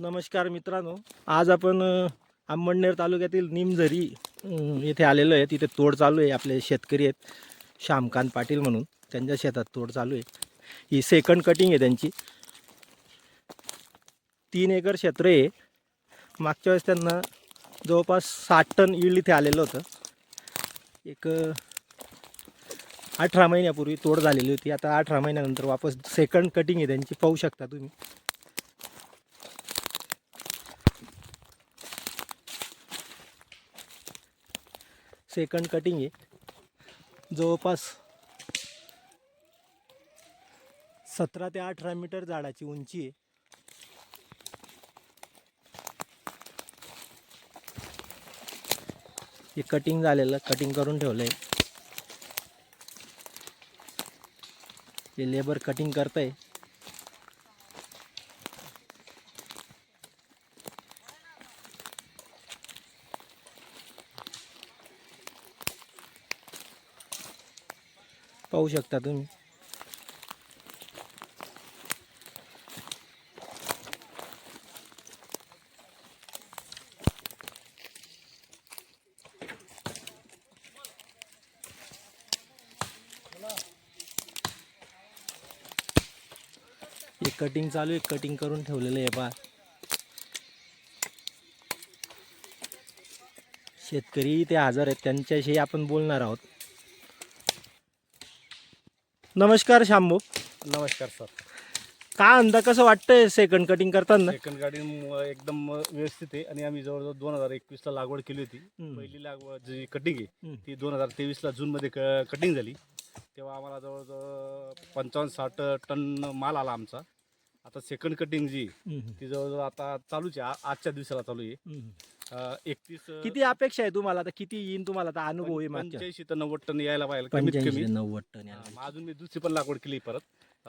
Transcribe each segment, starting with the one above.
नमस्कार मित्रांनो. आज आपण अ, तालुक्यातील निमझरी येथे आलेलो आहे. तिथे तोड चालू आहे. आपले शेतकरी आहेत. श्यामकांत पाटील म्हणून. त्यांच्या शेतात तोड चालू आहे. ही सेकंड कटिंग आहे त्यांची. तीन एकर क्षेत्र आहे. मागच्या वेळेस त्यांना जवळपास साठ टन ईल्ड इथे आलेलं होतं. एक अठरा महिन्यापूर्वी तोड झालेली होती. आता अठरा महिन्यानंतर वापस सेकंड कटिंग आहे त्यांची. पाहू शकता तुम्ही. सेकंड कटिंग आहे. जवळपास सतरा ते अठरा मीटर झाडाची उंची आहे. हे कटिंग झालेलं कटिंग करून ठेवलं आहे ते लेबर कटिंग करतंय. पाहू शकता तुम्ही. एक कटिंग चालू आहे कटिंग करून ठेवलेलं आहे पहा शेतकरी ते हजर आहेत त्यांच्याशी आपण बोलणार आहोत. नमस्कार शांभू. नमस्कार सर. काय अंदा कसं वाटतंय सेकंड कटिंग करताना? सेकंड म- एकदम व्यवस्थित आहे. आणि आम्ही जवळजवळ दोन हजार एकवीसला लागवड केली होती. हम्म. पहिली लागवड जी कटिंग आहे. ती दोन हजार तेवीसला जूनमध्ये कटिंग झाली. तेव्हा आम्हाला जवळजवळ पंचावन्न साठ टन माल आला आमचा. आता सेकंड कटिंग जी ती जवळजवळ आता चालूच आहे. आ- आजच्या दिवसाला चालू आहे. एकतीस किती अपेक्षा आहे तुम्हाला? आता किती येईन तुम्हाला? आता अनुभव आहे मागच्या. पंच्याऐंशी ते नव्वद टन यायला पाहिजे कमीत पंच्याऐंशी कमी. नव्वद टन हा, मग अजून मी दुसरी पण लागवड केली परत.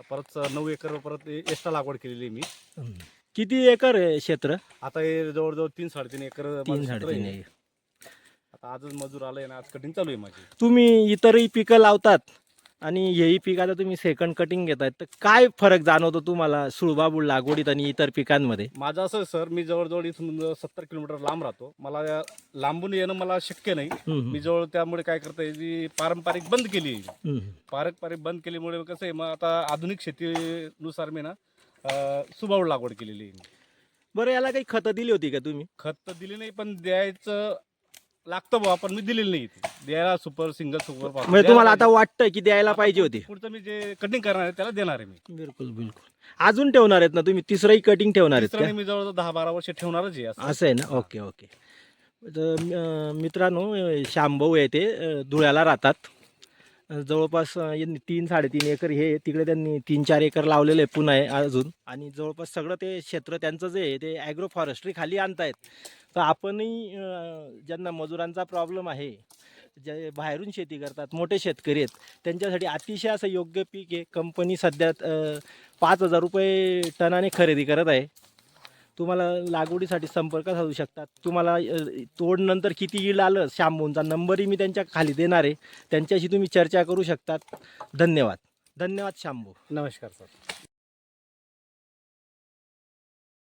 परत नऊ एकर परत एक्स्ट्रा लागवड केलेली आहे मी. हम्म. किती एकर आहे क्षेत्र? आता हे जवळजवळ तीन साडेतीन एकर माझं तीन क्षेत्र साडेतीन आहे. एकर आता आजच मजूर आलाय ना आज कटिंग चालू आहे माझी. तुम्ही इतरही पिकं लावतात. आणि हेही पीक आता तुम्ही सेकंड कटिंग घेतायत. तर काय फरक जाणवतो तुम्हाला सुळबाबूळ लागवडीत आणि इतर पिकांमध्ये? माझं असं आहे, सर मी जवळजवळ इथून सत्तर किलोमीटर लांब राहतो. मला या लांबून येणं मला शक्य नाही. मी जवळ त्यामुळे काय करता जी पारंपरिक बंद केली हम्म. पारंपरिक बंद केल्यामुळे कसं आहे मग आता आधुनिक शेतीनुसार मी ना अं, लागवड केलेली आहे. बरं याला काही खतं दिली होती का तुम्ही? खत तर दिली नाही पण द्यायचं लागतं बुवा पण मी दिलेलं नाही. द्यायला सुपर सिंगल सुपर म्हणजे तुम्हाला आता वाटतं की द्यायला पाहिजे होती. पुढचं मी जे कटिंग करणार आहे त्याला देणार आहे मी. बिलकुल बिलकुल. अजून ठेवणार आहेत ना तुम्ही? तिसरंही कटिंग ठेवणार आहेत मी जवळजवळ दहा बारा वर्ष ठेवणारच आहे असं. असं आहे ना? Okay okay. तर अं, मित्रांनो अं, श्यामभाऊ आहे ते अं, धुळ्याला राहतात. अं, जवळपास अं, यांनी तीन साडेतीन एकर हे. तिकडे त्यांनी तीन चार एकर लावलेलं आहे पुन्हा आहे अजून. आणि जवळपास सगळं ते क्षेत्र त्यांचं जे आहे ते ॲग्रो फॉरेस्ट्री खाली आणतायत. तर आपणही ज्यांना मजुरांचा प्रॉब्लेम आहे जे बाहेरून शेती करतात मोठे शेतकरी आहेत त्यांच्यासाठी अतिशय असं योग्य पीक आहे. कंपनी सध्या पाच हजार रुपये टनाने खरेदी करत आहे. तुम्हाला लागवडीसाठी संपर्क साधू शकतात. तुम्हाला तोडनंतर किती ईड आलं शांभूंचा नंबरही मी त्यांच्या खाली देणार आहे. त्यांच्याशी तुम्ही चर्चा करू शकतात. धन्यवाद. धन्यवाद शांभू नमस्कार सर.